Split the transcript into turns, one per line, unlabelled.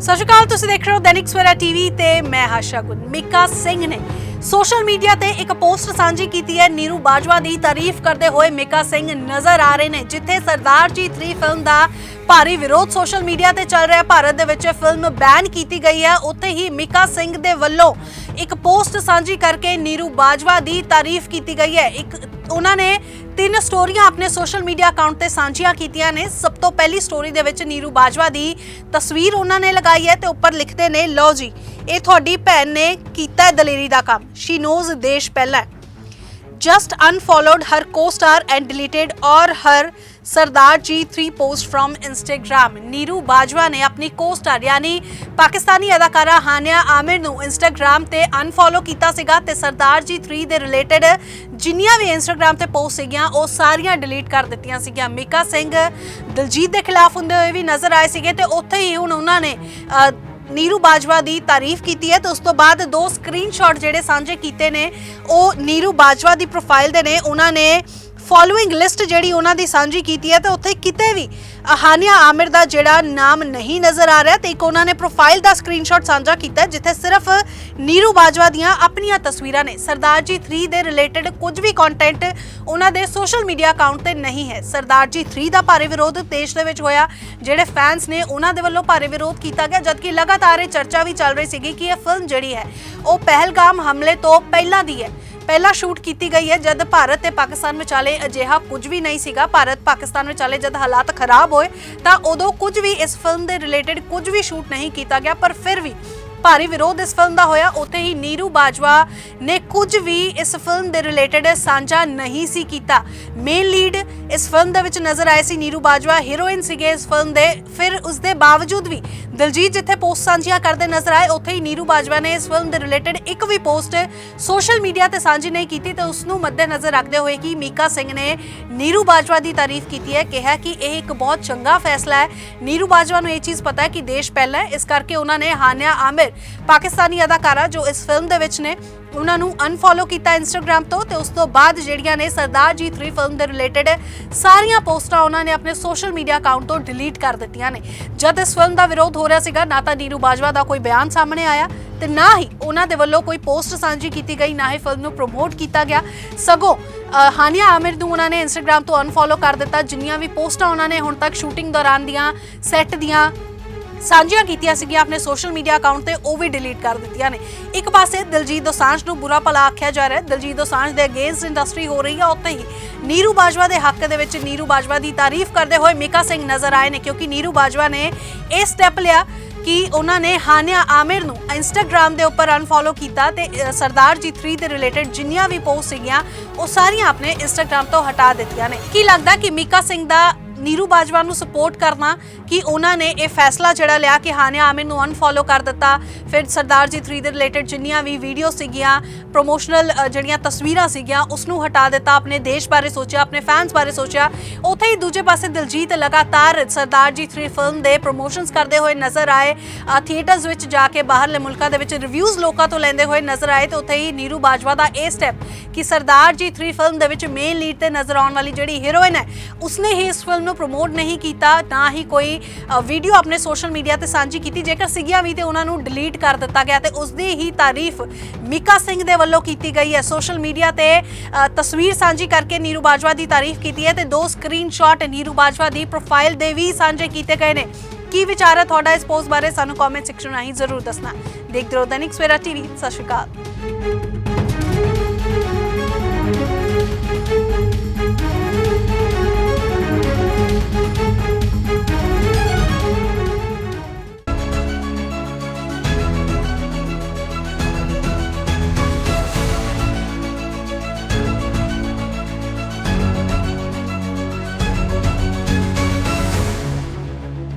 ਸਤਿ ਸ਼੍ਰੀ ਅਕਾਲ, ਤੁਸੀਂ ਦੇਖ ਰਹੇ ਹੋ ਦੈਨਿਕ ਸਵੇਰਾ ਟੀਵੀ ਤੇ ਮੈਂ ਹਾਸ਼ਾ ਗੁਨ ਮਿਕਾ ਸਿੰਘ ਨੇ ਸੋਸ਼ਲ ਮੀਡੀਆ ਤੇ ਇੱਕ ਪੋਸਟ ਸਾਂਝੀ ਕੀਤੀ ਹੈ। ਨੀਰੂ ਬਾਜਵਾ ਦੀ ਤਾਰੀਫ ਕਰਦੇ ਹੋਏ ਮਿਕਾ ਸਿੰਘ ਨਜ਼ਰ ਆ ਰਹੇ ਨੇ, ਜਿੱਥੇ ਸਰਦਾਰ ਜੀ 3 ਫਿਲਮ ਦਾ ਭਾਰੀ ਵਿਰੋਧ ਸੋਸ਼ਲ ਮੀਡੀਆ ਤੇ ਚੱਲ ਰਿਹਾ। ਭਾਰਤ ਦੇ ਵਿੱਚ ਫਿਲਮ ਬੈਨ ਕੀਤੀ ਗਈ ਹੈ। ਉੱਥੇ ਹੀ ਮਿਕਾ ਸਿੰਘ ਦੇ ਵੱਲੋਂ ਇੱਕ ਪੋਸਟ ਸਾਂਝੀ ਕਰਕੇ ਨੀਰੂ ਬਾਜਵਾ ਦੀ ਤਾਰੀਫ ਕੀਤੀ ਗਈ ਹੈ। ਇੱਕ, ਉਹਨਾਂ ਨੇ ਤਿੰਨ ਸਟੋਰੀਆਂ ਆਪਣੇ ਸੋਸ਼ਲ ਮੀਡੀਆ ਅਕਾਊਂਟ ਤੇ ਸਾਂਝੀਆਂ ਕੀਤੀਆਂ ਨੇ। ਸਭ ਤੋਂ ਪਹਿਲੀ ਸਟੋਰੀ ਦੇ ਵਿੱਚ ਨੀਰੂ ਬਾਜਵਾ ਦੀ ਤਸਵੀਰ ਉਹਨਾਂ ਨੇ ਲਗਾਈ ਹੈ ਤੇ ਉੱਪਰ ਲਿਖਦੇ ਨੇ, ਲਓ ਜੀ, ਇਹ ਤੁਹਾਡੀ ਭੈਣ ਨੇ ਕੀਤਾ ਹੈ ਦਲੇਰੀ ਦਾ ਕੰਮ। ਸ਼ੀ ਨੋਜ਼ ਦੇਸ਼ ਪਹਿਲਾਂ just unfollowed her co-star and deleted all her Sardaar Ji 3 post from Instagram Neeru Bajwa ਨੇ ਆਪਣੀ co-star ਯਾਨੀ ਪਾਕਿਸਤਾਨੀ ਅਦਾਕਾਰਾ ਹਾਨਿਆ ਆਮਿਰ ਨੂੰ ਇੰਸਟਾਗ੍ਰam ਤੇ ਅਨਫੋਲੋ ਕੀਤਾ ਸੀਗਾ ਤੇ ਸਰਦਾਰ ਜੀ 3 ਦੇ ਰਿਲੇਟਡ ਜਿੰਨੀਆਂ ਵੀ ਇੰਸਟਾਗ੍ਰam ਤੇ ਪੋਸਟ ਸੀਗੀਆਂ, ਉਹ ਸਾਰੀਆਂ ਡਿਲੀਟ ਕਰ ਦਿੱਤੀਆਂ ਸੀਗੀਆਂ। ਮਿਕਾ ਸਿੰਘ ਦਲਜੀਤ ਦੇ ਖਿਲਾਫ ਹੁੰਦੇ ਹੋਏ ਵੀ ਨਜ਼ਰ ਆਏ ਸੀਗੇ ਤੇ ਉੱਥੇ ਹੀ ਹੁਣ ਉਹਨਾਂ ਨੇ ਨੀਰੂ ਬਾਜਵਾ ਦੀ ਤਾਰੀਫ ਕੀਤੀ ਹੈ ਤੇ ਉਸ ਤੋਂ ਬਾਅਦ ਦੋ ਸਕਰੀਨਸ਼ਾਟ ਜਿਹੜੇ ਸਾਂਝੇ ਕੀਤੇ ਨੇ, ਉਹ ਨੀਰੂ ਬਾਜਵਾ ਦੀ ਪ੍ਰੋਫਾਈਲ ਦੇ ਨੇ। ਉਹਨਾਂ ਨੇ ਫੋਲੋਇੰਗ ਲਿਸਟ ਜਿਹੜੀ ਉਹਨਾਂ ਦੀ ਸਾਂਝੀ ਕੀਤੀ ਹੈ, ਤੇ ਉੱਥੇ ਕਿਤੇ ਵੀ ਹਾਨੀਆ ਆਮਿਰ ਦਾ ਜਿਹੜਾ ਨਾਮ ਨਹੀਂ ਨਜ਼ਰ ਆ ਰਿਹਾ, ਤੇ ਇੱਕ ਉਹਨਾਂ ਨੇ ਪ੍ਰੋਫਾਈਲ ਦਾ ਸਕਰੀਨਸ਼ਾਟ ਸਾਂਝਾ ਕੀਤਾ ਜਿੱਥੇ ਸਿਰਫ ਨੀਰੂ ਬਾਜਵਾ ਦੀਆਂ ਆਪਣੀਆਂ ਤਸਵੀਰਾਂ ਨੇ। ਸਰਦਾਰ ਜੀ 3 ਦੇ ਰਿਲੇਟਡ ਕੁਝ ਵੀ ਕੰਟੈਂਟ ਉਹਨਾਂ ਦੇ ਸੋਸ਼ਲ ਮੀਡੀਆ ਅਕਾਊਂਟ ਤੇ ਨਹੀਂ ਹੈ। ਸਰਦਾਰ ਜੀ 3 ਦਾ ਭਾਰੇ ਵਿਰੋਧ ਦੇਸ਼ ਦੇ ਵਿੱਚ ਹੋਇਆ, ਜਿਹੜੇ ਫੈਨਸ ਨੇ ਉਹਨਾਂ ਦੇ ਵੱਲੋਂ ਭਾਰੇ ਵਿਰੋਧ ਕੀਤਾ ਗਿਆ, ਜਦਕਿ ਲਗਾਤਾਰ ਇਹ ਚਰਚਾ ਵੀ ਚੱਲ ਰਹੀ ਸੀਗੀ ਕਿ ਇਹ ਫਿਲਮ ਜਿਹੜੀ ਹੈ, ਉਹ ਪਹਿਲਗਾਮ ਹਮਲੇ ਤੋਂ ਪਹਿਲਾਂ ਦੀ ਹੈ। ਪਹਿਲਾਂ ਸ਼ੂਟ ਕੀਤੀ ਗਈ ਹੈ ਜਦ ਭਾਰਤ ਤੇ ਪਾਕਿਸਤਾਨ ਵਿਚਾਲੇ ਅਜਿਹਾ ਕੁਝ ਵੀ ਨਹੀਂ ਸੀਗਾ। ਭਾਰਤ ਪਾਕਿਸਤਾਨ ਵਿਚਾਲੇ ਜਦ ਹਾਲਾਤ ਖਰਾਬ ਹੋਏ ਤਾਂ ਉਦੋਂ ਕੁਝ ਵੀ ਇਸ ਫਿਲਮ ਦੇ ਰਿਲੇਟਡ ਕੁਝ ਵੀ ਸ਼ੂਟ ਨਹੀਂ ਕੀਤਾ ਗਿਆ, ਪਰ ਫਿਰ ਵੀ ਭਾਰੀ ਵਿਰੋਧ ਇਸ ਫਿਲਮ ਦਾ ਹੋਇਆ। ਉੱਥੇ ਹੀ ਨੀਰੂ ਬਾਜਵਾ ਨੇ ਕੁਝ ਵੀ ਇਸ ਫਿਲਮ ਦੇ ਰਿਲੇਟਡ ਸਾਂਝਾ ਨਹੀਂ ਸੀ ਕੀਤਾ। ਮੇਨ ਲੀਡ ਇਸ ਫਿਲਮ ਦੇ ਵਿੱਚ ਨਜ਼ਰ ਆਏ ਸੀ ਨੀਰੂ ਬਾਜਵਾ ਹੀਰੋਇਨ ਸੀਗੇ ਇਸ ਫਿਲਮ ਦੇ। ਫਿਰ ਉਸ ਦੇ ਬਾਵਜੂਦ ਵੀ ਦਿਲਜੀਤ ਜਿੱਥੇ ਪੋਸਟ ਸਾਂਝੀਆਂ ਕਰਦੇ ਨਜ਼ਰ ਆਏ, ਉੱਥੇ ਹੀ ਨੀਰੂ ਬਾਜਵਾ ਨੇ ਇਸ ਫਿਲਮ ਦੇ ਰਿਲੇਟਡ ਇੱਕ ਵੀ ਪੋਸਟ ਸੋਸ਼ਲ ਮੀਡੀਆ ਤੇ ਸਾਂਝੀ ਨਹੀਂ ਕੀਤੀ ਤੇ ਉਸ ਨੂੰ ਮੱਦੇਨਜ਼ਰ ਰੱਖਦੇ ਹੋਏ ਕਿ ਮੀਕਾ ਸਿੰਘ ਨੇ ਨੀਰੂ ਬਾਜਵਾ ਦੀ ਤਾਰੀਫ ਕੀਤੀ ਹੈ, ਕਿਹਾ ਕਿ ਇਹ ਇੱਕ ਬਹੁਤ ਚੰਗਾ ਫੈਸਲਾ ਹੈ। ਨੀਰੂ ਬਾਜਵਾ ਨੂੰ ਇਹ ਚੀਜ਼ ਪਤਾ ਹੈ ਕਿ ਦੇਸ਼ ਪਹਿਲਾਂ ਹੈ, ਇਸ ਕਰਕੇ ਉਹਨਾਂ ਨੇ ਹਾਨਿਆ ਆਮਿਰ। ਪਾਕਿਸਤਾਨੀ ਅਦਾਕਾਰਾ ਜੋ ਇਸ ਫਿਲਮ ਦੇ ਵਿੱਚ ਨੇ, ਉਹਨਾਂ ਨੂੰ ਅਨਫੋਲੋ ਕੀਤਾ ਇੰਸਟਾਗ੍ਰam ਤੋਂ ਤੇ ਉਸ ਤੋਂ ਬਾਅਦ ਜਿਹੜੀਆਂ ਨੇ ਸਰਦਾਰ ਜੀ 3 ਫਿਲਮ ਦੇ ਰਿਲੇਟਡ ਸਾਰੀਆਂ ਪੋਸਟਾਂ ਉਹਨਾਂ ਨੇ ਆਪਣੇ ਸੋਸ਼ਲ ਮੀਡੀਆ ਅਕਾਊਂਟ ਤੋਂ ਡਿਲੀਟ ਕਰ ਦਿੱਤੀਆਂ ਨੇ। ਜਦ ਇਸ ਫਿਲਮ ਦਾ ਵਿਰੋਧ ਹੋ ਰਿਹਾ ਸੀਗਾ, ਨਾ ਤਾਂ ਨੀਰੂ ਬਾਜਵਾ ਦਾ ਕੋਈ ਬਿਆਨ ਸਾਹਮਣੇ ਆਇਆ ਤੇ ਨਾ ਹੀ ਉਹਨਾਂ ਦੇ ਵੱਲੋਂ ਕੋਈ ਪੋਸਟ ਸਾਂਝੀ ਕੀਤੀ ਗਈ, ਨਾ ਹੀ ਫਿਲਮ ਨੂੰ ਪ੍ਰਮੋਟ ਕੀਤਾ ਗਿਆ। ਸਗੋਂ ਹਾਨੀਆ ਆਮਿਰ ਨੂੰ ਉਹਨਾਂ ਨੇ ਇੰਸਟਾਗ੍ਰam ਤੋਂ ਅਨਫੋਲੋ ਕਰ ਦਿੱਤਾ। ਜਿੰਨੀਆਂ ਵੀ ਪੋਸਟਾਂ ਉਹਨਾਂ ਨੇ ਹੁਣ ਤੱਕ ਸ਼ੂਟਿੰਗ ਦੌਰਾਨ ਦੀਆਂ ਸੈੱਟ ਦੀਆਂ ਸਾਂਝੀਆਂ ਕੀਤੀਆਂ ਸੀਗੀਆਂ ਆਪਣੇ ਸੋਸ਼ਲ ਮੀਡੀਆ ਅਕਾਊਂਟ ਤੇ, ਉਹ ਵੀ ਡਿਲੀਟ ਕਰ ਦਿੱਤੀਆਂ ਨੇ। ਇੱਕ ਪਾਸੇ ਦਿਲਜੀਤ ਦੋਸਾਂਝ ਨੂੰ ਬੁਰਾ ਭਲਾ ਆਖਿਆ ਜਾ ਰਿਹਾ ਹੈ। ਦਿਲਜੀਤ ਦੋਸਾਂਝ ਦੇ ਅਗੇਂਸਟ ਇੰਡਸਟਰੀ ਹੋ ਰਹੀ ਹੈ ਉੱਥੇ ਹੀ ਨੀਰੂ ਬਾਜਵਾ ਦੇ ਹੱਕ ਦੇ ਵਿੱਚ ਨੀਰੂ ਬਾਜਵਾ ਦੀ ਤਾਰੀਫ ਕਰਦੇ ਹੋਏ ਮਿਕਾ ਸਿੰਘ ਨਜ਼ਰ ਆਏ ਨੇ, ਕਿਉਂਕਿ ਨੀਰੂ ਬਾਜਵਾ ਨੇ ਇਹ ਸਟੈਪ ਲਿਆ ਕਿ ਉਹਨਾਂ ਨੇ ਹਾਨਿਆ ਆਮਿਰ ਨੂੰ ਇੰਸਟਾਗ੍ਰam ਦੇ ਉੱਪਰ ਅਨਫੋਲੋ ਕੀਤਾ ਤੇ ਸਰਦਾਰ ਜੀ 3 ਦੇ ਰਿਲੇਟਡ ਜਿੰਨੀਆਂ ਵੀ ਪੋਸਟ ਸੀਗੀਆਂ, ਉਹ ਸਾਰੀਆਂ ਆਪਣੇ ਇੰਸਟਾਗ੍ਰam ਤੋਂ ਹਟਾ ਦਿੱਤੀਆਂ ਨੇ। ਕੀ ਲੱਗਦਾ ਕਿ ਮੀਕਾ ਸਿੰਘ ਦਾ ਨੀਰੂ ਬਾਜਵਾ ਨੂੰ ਸਪੋਰਟ ਕਰਨਾ ਕਿ ਉਹਨਾਂ ਨੇ ਇਹ ਫੈਸਲਾ ਜਿਹੜਾ ਲਿਆ ਕਿ ਹਾਨਿਆ ਆਮਿਰ ਨੂੰ ਅਨਫੋਲੋ ਕਰ ਦਿੱਤਾ। ਫਿਰ ਸਰਦਾਰ ਜੀ 3 ਦੇ ਰਿਲੇਟਡ ਜਿੰਨੀਆਂ ਵੀ ਵੀਡੀਓ ਸੀਗੀਆਂ ਪ੍ਰੋਮੋਸ਼ਨਲ ਜਿਹੜੀਆਂ ਤਸਵੀਰਾਂ ਸੀਗੀਆਂ ਉਸ ਨੂੰ ਹਟਾ ਦਿੱਤਾ, ਆਪਣੇ ਦੇਸ਼ ਬਾਰੇ ਸੋਚਿਆ, ਆਪਣੇ ਫੈਨਸ ਬਾਰੇ ਸੋਚਿਆ। ਉੱਥੇ ਹੀ ਦੂਜੇ ਪਾਸੇ ਦਿਲਜੀਤ ਲਗਾਤਾਰ ਸਰਦਾਰ ਜੀ 3 ਫਿਲਮ ਦੇ ਪ੍ਰੋਮੋਸ਼ਨਸ ਕਰਦੇ ਹੋਏ ਨਜ਼ਰ ਆਏ। ਥੀਏਟਰਸ ਵਿੱਚ ਜਾ ਕੇ ਬਾਹਰਲੇ ਮੁਲਕਾਂ ਦੇ ਵਿੱਚ ਰਿਵਿਊਜ਼ ਲੋਕਾਂ ਤੋਂ ਲੈਂਦੇ ਹੋਏ ਨਜ਼ਰ ਆਏ ਤੇ ਉੱਥੇ ਹੀ ਨੀਰੂ ਬਾਜਵਾ ਦਾ ਇਹ ਸਟੈਪ ਕਿ ਸਰਦਾਰ ਜੀ 3 ਫਿਲਮ ਦੇ ਵਿੱਚ ਮੇਨ ਲੀਡ ਤੇ ਨਜ਼ਰ ਆਉਣ ਵਾਲੀ ਜਿਹੜੀ ਹੀਰੋਇਨ ਹੈ, ਉਸਨੇ ਹੀ ਇਸ ਫਿਲਮ ਨੂੰ ਪ੍ਰਮੋਟ ਨਹੀਂ ਕੀਤਾ, ਨਾ ਹੀ ਕੋਈ ਵੀਡੀਓ ਆਪਣੇ ਸੋਸ਼ਲ ਮੀਡੀਆ ਤੇ ਸਾਂਝੀ ਕੀਤੀ। ਜੇਕਰ ਸੀਗੀਆਂ ਵੀ ਤੇ ਉਹਨਾਂ ਨੂੰ ਡਿਲੀਟ ਕਰ ਦਿੱਤਾ ਗਿਆ ਤੇ ਉਸ ਦੀ ਹੀ ਤਾਰੀਫ ਮਿਕਾ ਸਿੰਘ ਦੇ ਵੱਲੋਂ ਕੀਤੀ ਗਈ ਹੈ। ਸੋਸ਼ਲ ਮੀਡੀਆ ਤੇ ਤਸਵੀਰ ਸਾਂਝੀ ਕਰਕੇ ਨੀਰੂ ਬਾਜਵਾ ਦੀ ਤਾਰੀਫ ਕੀਤੀ ਹੈ ਤੇ ਦੋ ਸਕਰੀਨਸ਼ਾਟ ਨੀਰੂ ਬਾਜਵਾ ਦੀ ਪ੍ਰੋਫਾਈਲ ਦੇ ਵੀ ਸਾਂਝੇ ਕੀਤੇ ਗਏ ਨੇ। ਕੀ ਵਿਚਾਰ ਹੈ ਤੁਹਾਡਾ ਇਸ ਪੋਸਟ ਬਾਰੇ? ਸਾਨੂੰ ਕਮੈਂਟ ਸੈਕਸ਼ਨ ਰਾਹੀਂ ਜ਼ਰੂਰ ਦੱਸਣਾ। ਦੇਖਦੇ ਰਹੋ ਦੈਨਿਕ ਸਵੇਰਾ ਟੀਵੀ। ਸਤਿ ਸ਼੍ਰੀ ਅਕਾਲ।